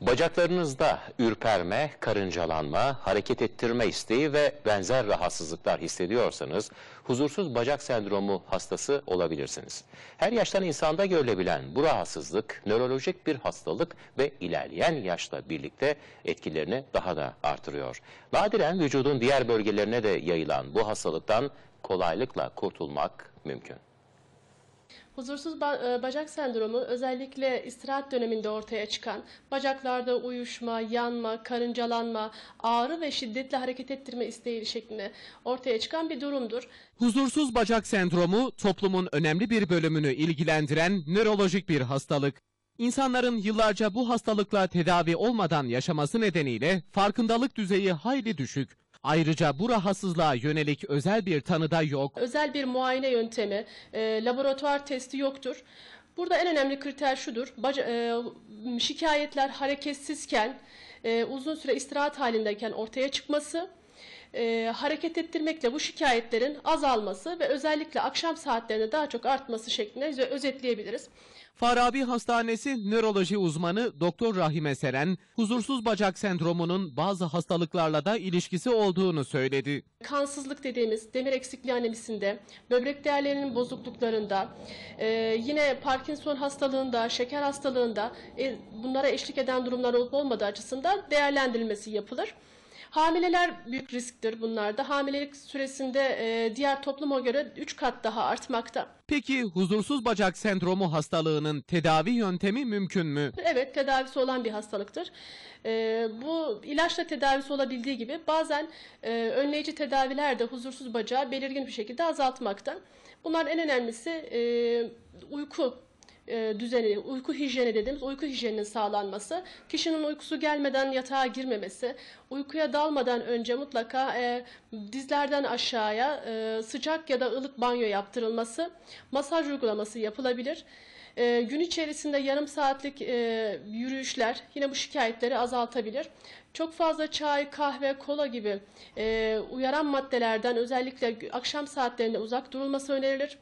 Bacaklarınızda ürperme, karıncalanma, hareket ettirme isteği ve benzer rahatsızlıklar hissediyorsanız huzursuz bacak sendromu hastası olabilirsiniz. Her yaştan insanda görülebilen bu rahatsızlık nörolojik bir hastalık ve ilerleyen yaşla birlikte etkilerini daha da artırıyor. Nadiren vücudun diğer bölgelerine de yayılan bu hastalıktan kolaylıkla kurtulmak mümkün. Huzursuz e, bacak sendromu özellikle istirahat döneminde ortaya çıkan bacaklarda uyuşma, yanma, karıncalanma, ağrı ve şiddetli hareket ettirme isteği şeklinde ortaya çıkan bir durumdur. Huzursuz bacak sendromu toplumun önemli bir bölümünü ilgilendiren nörolojik bir hastalık. İnsanların yıllarca bu hastalıkla tedavi olmadan yaşaması nedeniyle farkındalık düzeyi hayli düşük. Ayrıca bu rahatsızlığa yönelik özel bir tanı da yok. Özel bir muayene yöntemi, e, laboratuvar testi yoktur. Burada en önemli kriter şudur. Baca- e, şikayetler hareketsizken, e, uzun süre istirahat halindeyken ortaya çıkması, e, hareket ettirmekle bu şikayetlerin azalması ve özellikle akşam saatlerinde daha çok artması şeklinde öz- özetleyebiliriz. Farabi Hastanesi nöroloji uzmanı Doktor Rahime Seren, huzursuz bacak sendromunun bazı hastalıklarla da ilişkisi olduğunu söyledi. Kansızlık dediğimiz demir eksikliği anemisinde, böbrek değerlerinin bozukluklarında, e, yine Parkinson hastalığında, şeker hastalığında e, bunlara eşlik eden durumlar olup olmadığı açısından değerlendirilmesi yapılır. Hamileler büyük risktir bunlarda. Hamilelik süresinde e, diğer topluma göre 3 kat daha artmakta. Peki huzursuz bacak sendromu hastalığının tedavi yöntemi mümkün mü? Evet tedavisi olan bir hastalıktır. Ee, bu ilaçla tedavisi olabildiği gibi bazen e, önleyici tedaviler de huzursuz bacağı belirgin bir şekilde azaltmakta. Bunlar en önemlisi e, uyku e, düzeni, uyku hijyeni dediğimiz uyku hijyeninin sağlanması, kişinin uykusu gelmeden yatağa girmemesi, uykuya dalmadan önce mutlaka e, dizlerden aşağıya e, sıcak ya da ılık banyo yaptırılması, masaj uygulaması yapılabilir. E, gün içerisinde yarım saatlik e, yürüyüşler yine bu şikayetleri azaltabilir. Çok fazla çay, kahve, kola gibi e, uyaran maddelerden özellikle akşam saatlerinde uzak durulması önerilir.